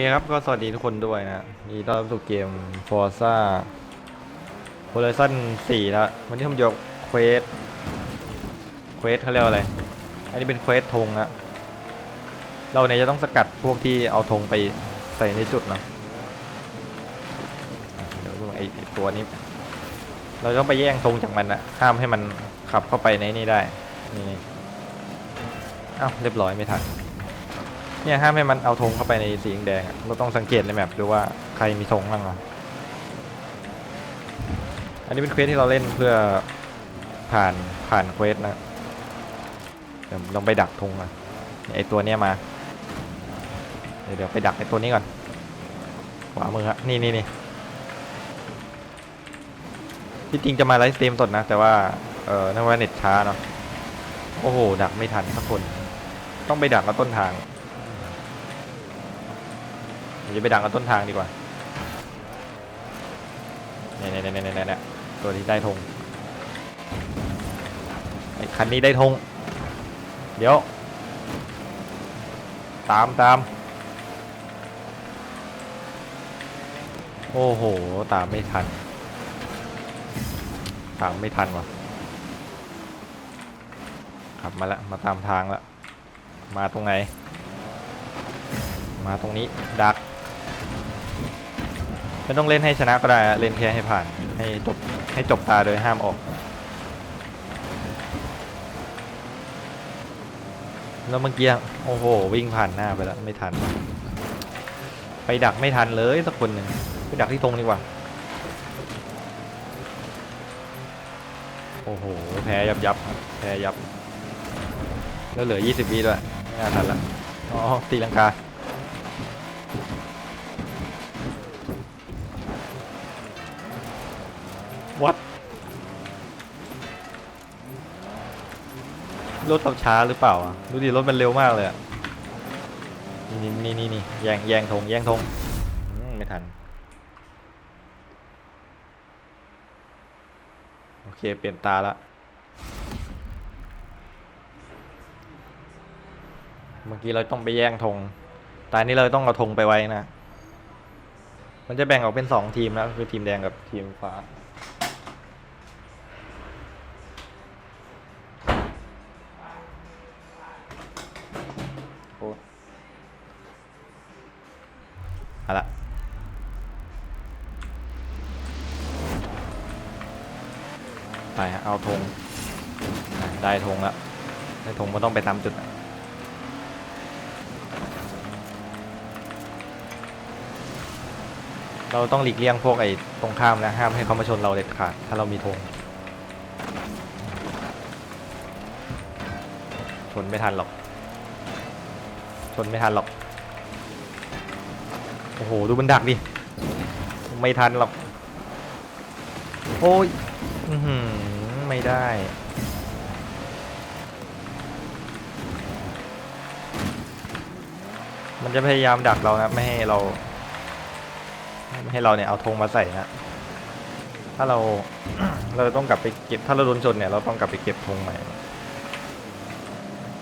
เคครับ ก็สวัสดีทุกคนด้วยนะยินดีต้อนรับสู่เกม Forza Horizon 4แล้ววันนี้ผมยกเควสเควสเขาเรียกว่าอะไร อันนี้เป็นเควสธงนะเราเนี่ยจะต้องสกัดพวกที่เอาธงไปใส่ในจุดนะเดี๋ยวไอ้ไอ้ตัวนี้ เราต้องไปแย่งธงจากมันนะห้ามให้มันขับเข้าไปในนี่ได้ นี่อ้าวเรียบร้อยไม่ทัน เนี่ยห้ามให้มันเอาธงเข้าไปในสีแดงเราต้องสังเกตในแมปดูว่าใครมีธงบ้างอะอันนี้เป็นเควสที่เราเล่นเพื่อผ่านผ่านเควสนะเดี๋ยวลองไปดักธงอะไอตัวเนี้ยมาเดี๋ยวเดี๋ยวไปดักไอตัวนี้ก่อนขวามือฮะนี่นี่นี่ที่จริงจะมาไลฟ์สตรีมสดนะ แต่ว่าเออนึกว่าเน็ตช้าเนาะโอ้โห ดักไม่ทันสักคน ต้องไปดักเอาต้นทาง เดี๋ยวจะไปดังกันต้นทางดีกว่าเนี่ยเนี่ยเนี่ยเนี่ยเนี่ยตัวที่ได้ธงไอ้คันนี้ได้ธงเดี๋ยว ตามตามโอ้โห ตามไม่ทัน ตามไม่ทันว่ะขับมาล้วมาตามทางล้วมาตรงไหน มาตรงนี้ดัก ไม่ต้องเล่นให้ชนะก็ได้เล่นแค่ให้ผ่าน ให้จบให้จบตาโดยห้ามออก แล้วเมื่อกี้โอ้โห วิ่งผ่านหน้าไปแล้วไม่ทัน ไปดักไม่ทันเลยสักคนหนึ่งไปดักที่ตรงดีกว่า โอ้โห แพ้ยับยับแพ้ยับ แล้วเหลือ 20วิด้วยไม่น่าทันละอ๋อตีลังกา วัดรถขับช้าหรือเปล่าอะดูดิรถมันเร็วมากเลยอะนี่นี่นี่นี่แยงแยงธงแยงธงไม่ทันโอเคเปลี่ยนตาละเมื่อกี้เราต้องไปแย่งธงตานี้เราต้องเอาธงไปไว้นะ มันจะแบ่งออกเป็นสองทีมนะคือทีมแดงกับทีมฟ้า เอาละไปเอาธงได้ธงแล้วได้ธงมันต้องไปตามจุดเราต้องหลีกเลี่ยงพวกไอ้ตรงข้ามนะห้ามให้เขามาชนเราเด็ดขาดถ้าเรามีธงชนไม่ทันหรอก ชนไม่ทันหรอก โอ้โห ดูมันดักดิ ไม่ทันหรอก โอ้ยอืไม่ได้ มันจะพยายามดักเรานะ ไม่ให้เรา ไม่ให้เราเนี่ยเอาธงมาใส่นะ ถ้าเรา เราต้องกลับไปเก็บ ถ้าเราโดนชนเนี่ย เราต้องกลับไปเก็บธงใหม่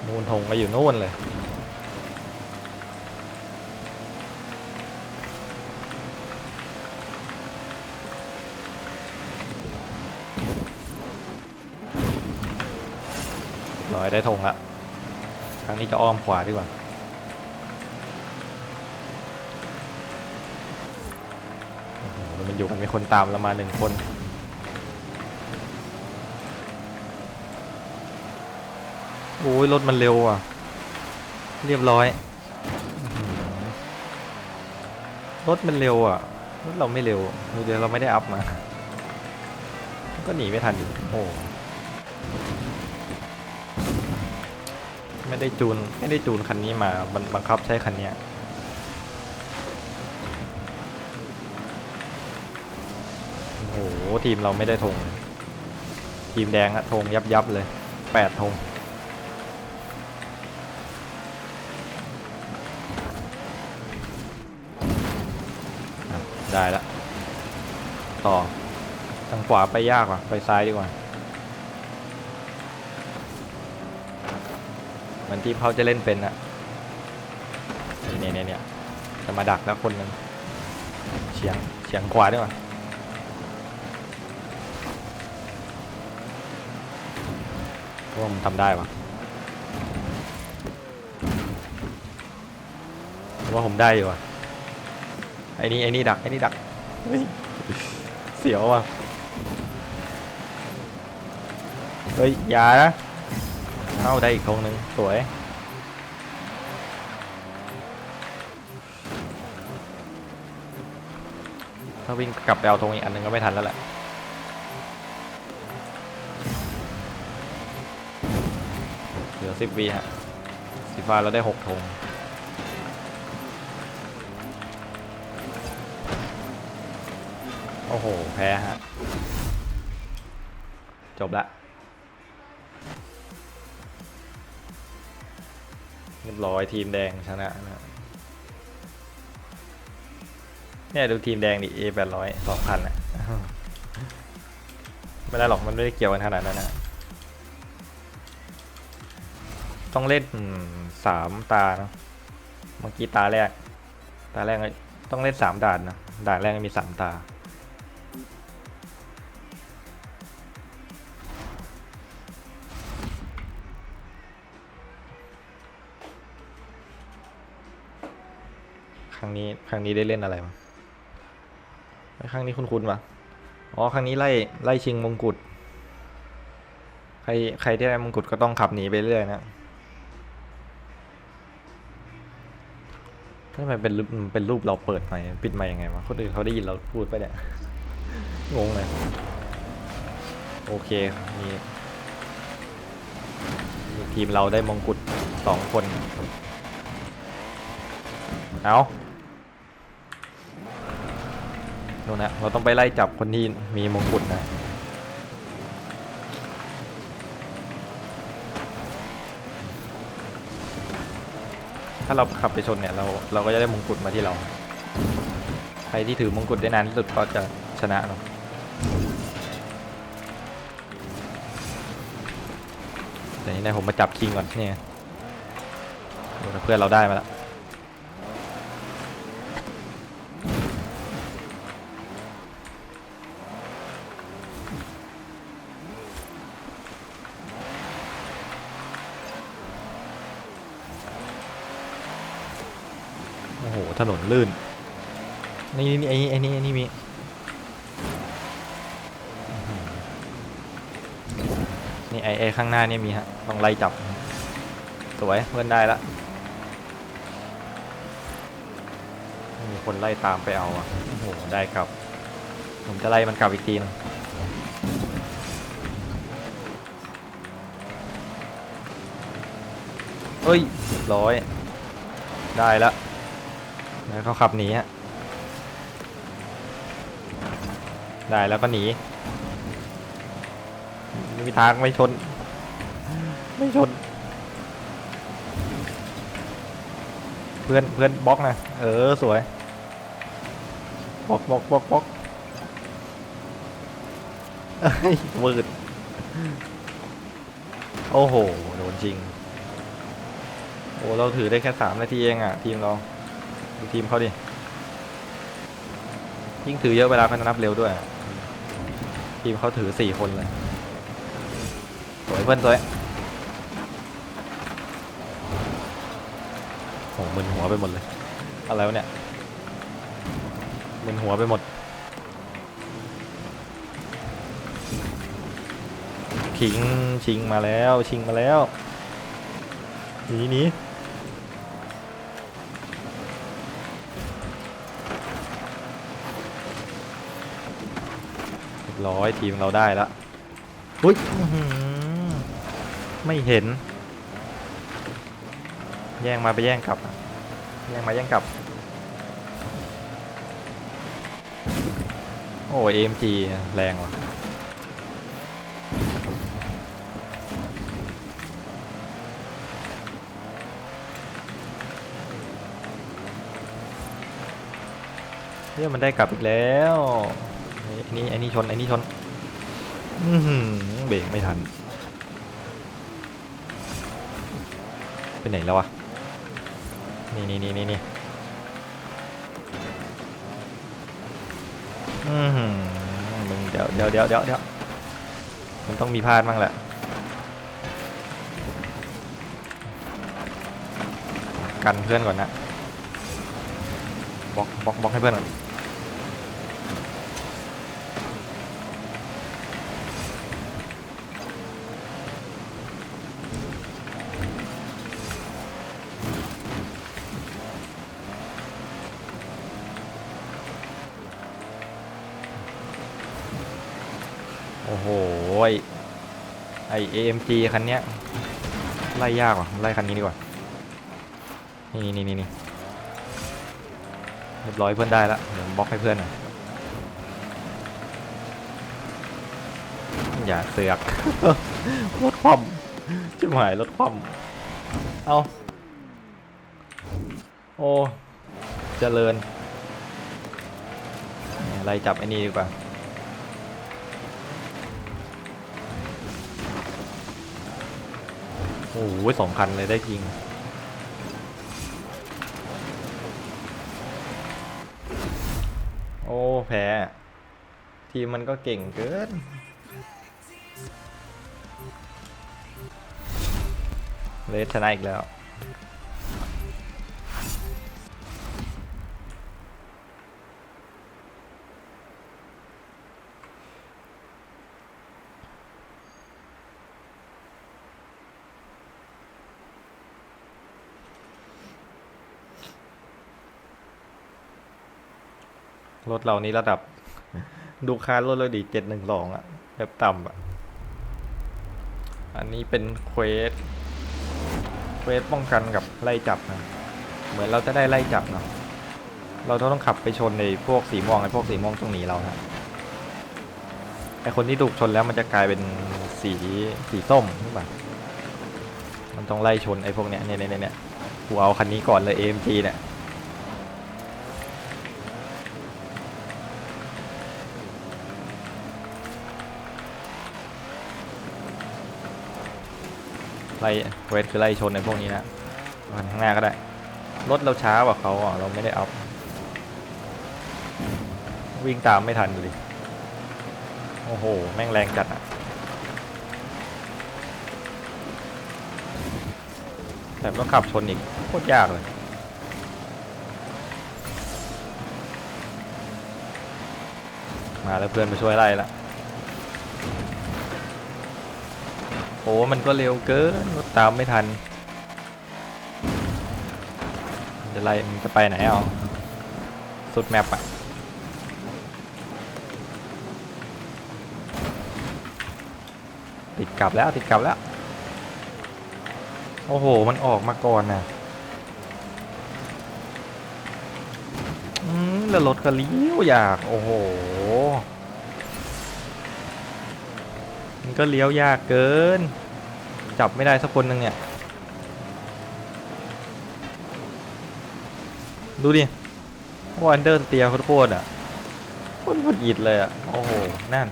นูนธงมาอยู่นู่นเลย ร้อยได้ธงละครั้งนี้จะอ้อมขวาดีกว่าโอ้โหมันอยู่กันมีคนตามเรามาหนึ่งคนโอ้ยรถมันเร็วอะ เรียบร้อย รถมันเร็วอะรถเราไม่เร็วเดี๋ยวเราไม่ได้อัพมา ก็หนีไม่ทันอีกโอ้ ไม่ได้จูนไม่ได้จูนคันนี้มาบันบังคับใช้คันนี้โอ้โหทีมเราไม่ได้ธงทีมแดงอะธงยับยับเลยแปดธงได้ละต่อทางขวาไปยากว่ะไปซ้ายดีกว่า เห มือนทีมเขาจะเล่นเป็นอะเนี่ยเนี่ยเนี่ยจะมาดักแล้วคนนึงเฉียงเฉียงขวาด้วยว่ะว่ามันทำได้ปะว่าผมได้อยู่อะไอ้นี่ไอ้นี่ดักไอ้นี่ดักเฮ้ยเสียวว่ะ เฮ้ย อย่านะ เข้าได้อีกธงหนึ่งสวยถ้าวิ่งกลับไปเอาธงอีกอันหนึงก็ไม่ทันแล้วแหละเหลือสิบวีฮะสีฟ้าเราได้หกธงโอ้โห แพ้ฮะ จบละ เรียบร้อยทีมแดงชนะนะเนี่ยดูทีมแดงดิ A แปดร้อยสองพันอะไม่ได้หรอกมันไม่ได้เกี่ยวกันขนาดนั้นนะต้องเล่นสามตาเนอะเมื่อกี้ตาแรก ตาแรกต้องเล่นสามด่านนะด่านแรกมีสามตา นี้ครั้งนี้ได้เล่นอะไรมาครั้งนี้คุณคุณปะอ๋อครั้งนี้ไล่ไล่ชิงมงกุฎใครใครที่ได้มงกุฎก็ต้องขับหนีไปเรื่อยนะทำไมเป็นรูปเป็นรูปเราเปิดไมค์ปิดไมค์ยังไงวะคนอื่นเขาได้ยินเราพูดไปเนี่ยงงเลยโอเคมีมีทีมเราได้มงกุฎสองคน เอา ดูนะเราต้องไปไล่จับคนที่มีมงกุฎนะถ้าเราขับไปชนเนี่ยเราเราก็จะได้มงกุฎมาที่เรา ใครที่ถือมงกุฎได้นานที่สุดก็จะชนะเนาะแต่นี้เนยผมมาจับคิงก่อนเนี่ยเพื่อนเราได้มาแล้ว ถนนลื่น นี่นี่ไอ้นี่ไอ้นี่ไอ้นี่มีอื้อหือนี่ไอ้ไอ้ข้างหน้านี่มีฮะต้องไล่จับ สวยเพื่อนได้ละมีคนไล่ตามไปเอาอะโอ้โหได้กลับ ผมจะไล่มันกลับอีกทีนึงเฮ้ยร้อย ได้แล้ว แล้วเขาขับหนีฮะได้แล้วก็หนีไม่มีทางไม่ชน ไม่ชน เพื่อนเพื่อนบล็อกนะเออสวยบล็อกบล็อกบล็อกบล็อกวืดโอ้โหโดนจริงโอ้เราถือได้แค่สามนาทีเองอะ ทีมเรา ดูทีมเขาดิ ยิ่งถือเยอะเวลาเขาจะนับเร็วด้วย ทีมเขาถือสี่คนเลย สวยเพื่อนสวยโอ้มึนหัวไปหมดเลย อะไรวะเนี่ยมึนหัวไปหมด ขิงชิงมาแล้ว ชิงมาแล้วหนีหนี รียบร้อยทีมเราได้แล้วอุ้ยอื้อหือไม่เห็น แย่งมาไปแย่งกลับอะแย่งมาแย่งกลับ โอ้เอ็มจีแรงว่ะเนี่ยมันได้กลับอีกแล้วไอันนี้อันนี้ชนอันนี้ชนเบรกไม่ทันไปไหนแล้ววะนี่นี่นี่นี่นี่มึงเดี๋ยวเดี๋ยวเดี๋ยวเดี๋ยวเดี๋ยวมันต้องมีพลาดบ้างแหละกันเพื่อนก่อนนะบล็อกบล็อกบล็อกให้เพื่อนก่อน AMG คันเนี้ยไล่ยากว่ะไล่คันนี้ดีกว่า นี่นี่นี่นี่เรียบร้อยเพื่อนได้ละเดี๋ยวบล็อกให้เพื่อนหน่อยอย่าเสือกรถคว่ำชิบหายรถคว่ำเอาโอ้เจริญเนี่ยไล่จับไอ้นี่ดีกว่า โอ้โหสองคันเลยได้จริง โอ้ แพ้ ทีมมันก็เก่งเกิน เลสชนะอีกแล้ว รถเรานี้ระดับ ดูคารถเราดีเจ็ดหนึ่งสองอะแบบต่ำอะอันนี้เป็นเควสเควสป้องกันกับไล่จับนะ เหมือนเราจะได้ไล่จับเนาะเราต้องขับไปชนในพวกสีม่วงไอ้พวกสีม่วงตรงนี้เรานะไอคนที่ถูกชนแล้วมันจะกลายเป็นสีสีส้มใช่ปะมันต้องไล่ชนไอ้พวกเนี้ยเนี่ยเนี่ยเนี่ยกูเอาคันนี้ก่อนเลย AMG เนี่ย ไล่เวทคือไล่ชนในพวกนี้นะมันข้างหน้าก็ได้ รถเราช้ากว่าเขาอะเราไม่ได้อัพวิ่งตามไม่ทันเลยโอ้โห แม่งแรงจัดอะ แต่ต้องขับชนอีกโคตรยากเลยมาแล้วเพื่อนมาช่วยไล่ละ อ้มันก็เร็วเกินรถตามไม่ทัน จะไล่มันจะไปไหนเอาสุดแมปอะติดกลับแล้วติดกลับแล้ว โอ้โห มันออกมาก่อนนะแล้วรถก็เลี้ยวอยาก โอ้โห มันก็เลี้ยวยากเกิน จับไม่ได้สักคนหนึ่งเนี่ย ดูดิวันเดอร์สเตียร์โคตรอะโคตรหงุดหงิดเลยอะ โอ้โห นั่น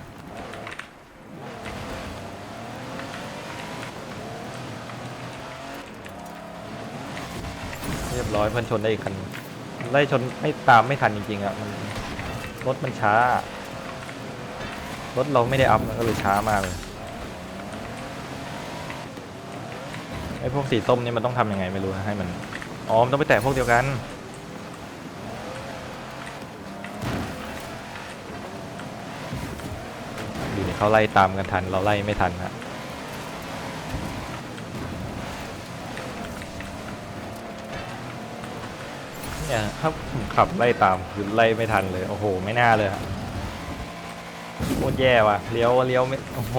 เรียบร้อยเพื่อนชนได้อีกคันไล่ชนไม่ตามไม่ทันจริงๆอะมันรถมันช้ารถเราไม่ได้อัพมันก็เลยช้ามากเลย อ้พวกสีส้มนี่มันต้องทำยังไงไม่รู้นะให้มันอ๋อมันต้องไปแตะพวกเดียวกัน ดูนี่เขาไล่ตามกันทัน เราไล่ไม่ทันนะเนี่ยถ้าผมขับไล่ตามคือไล่ไม่ทันเลย โอ้โห ไม่น่าเลยอะโคตรแย่ว่ะเลี้ยวเลี้ยวไม่โอ้โห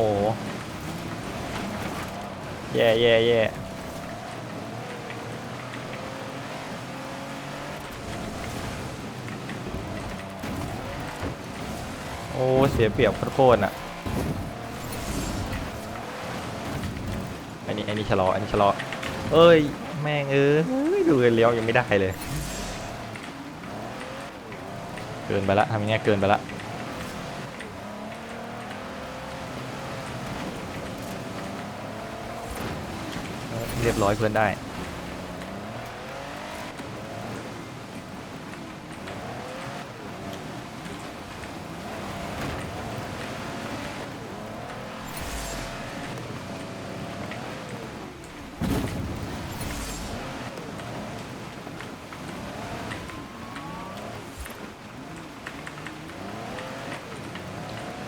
แย่แย่แย่ โอ้ เสียเปรียบโคตรๆอะอันนี้อันนี้ชะลออันนี้ชะลอเอ้ย แม่งเอ้ยดูเลี้ยวยังไม่ได้เลย เกินไปละทำยังไงเกินไปละเรียบร้อยเพื่อนได้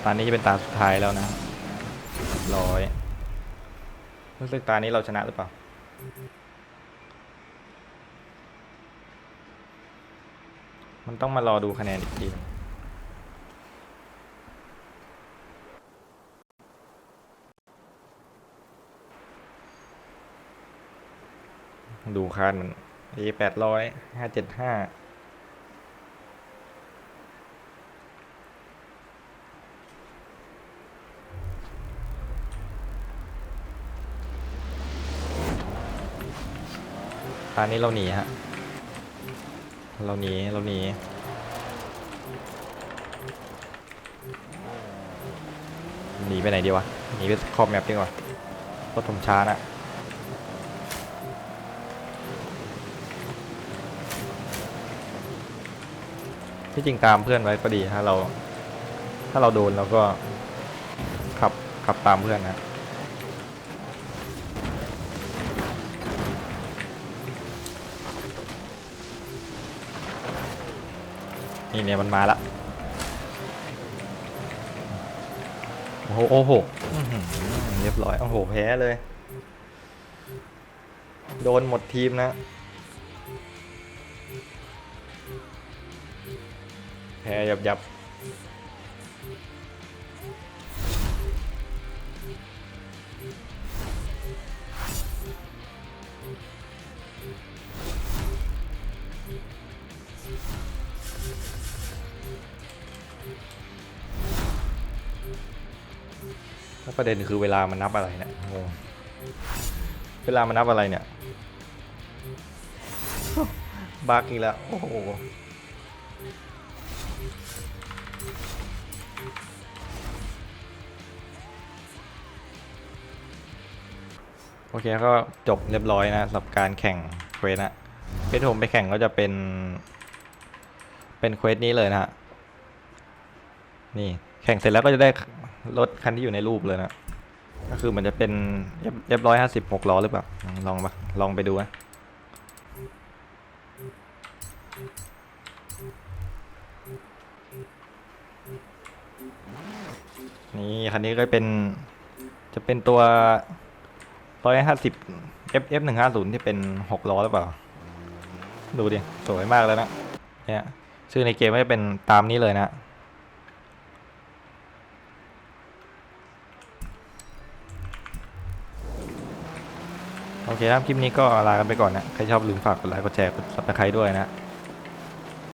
านี้จะเป็นตาสุดท้ายแล้วนะร้อยรู้สึกตานี้เราชนะหรือเปล่ามันต้องมารอดูคะแนนอีกทีดูคานมันเอแปดร้อยห้าเจ็ดห้า ตอนนี้เราหนีฮะ เราหนี เราหนี หนีไปไหนดีวะ หนีไปขอบแมปดีกว่ารถผมช้านะที่จริงตามเพื่อนไว้ก็ดีถ้าเรา ถ้าเราโดนเราก็ขับขับตามเพื่อนนะ นี่เนี่ยมันมาละโอ้โหโอ้โหเรียบร้อย โอ้โห แพ้เลย โดนหมดทีมนะ แพ้ยับยับ แล้วประเด็นคือเวลามันนับอะไรเนี่ยงงเวลามันนับอะไรเนี่ยบักอีกแล้ว โอ้โหโอเคก็จบเรียบร้อยนะสำหรับการแข่งเควสนะเควสผมไปแข่งก็จะเป็น เป็นเควสนี้เลยนะฮะ นี่แข่งเสร็จแล้วก็จะได้ รถคันที่อยู่ในรูปเลยนะก็คือมันจะเป็นเรียบร้อยห้าสิบหกล้อหรือเปล่าลองมาลองไปดูนะนี่คันนี้ก็เป็นจะเป็นตัวร้อยห้าสิบ F F หนึ่งห้าศูนย์ที่เป็นหกล้อหรือเปล่า ดูดิ สวยมากแล้วนะเนี่ยชื่อในเกมก็จะเป็นตามนี้เลยนะ เคครับคลิปนี้ก็ลากันไปก่อนนะ ใครชอบลืมฝากกดไลค์กดแชร์กดซับสไครต์ด้วยนะ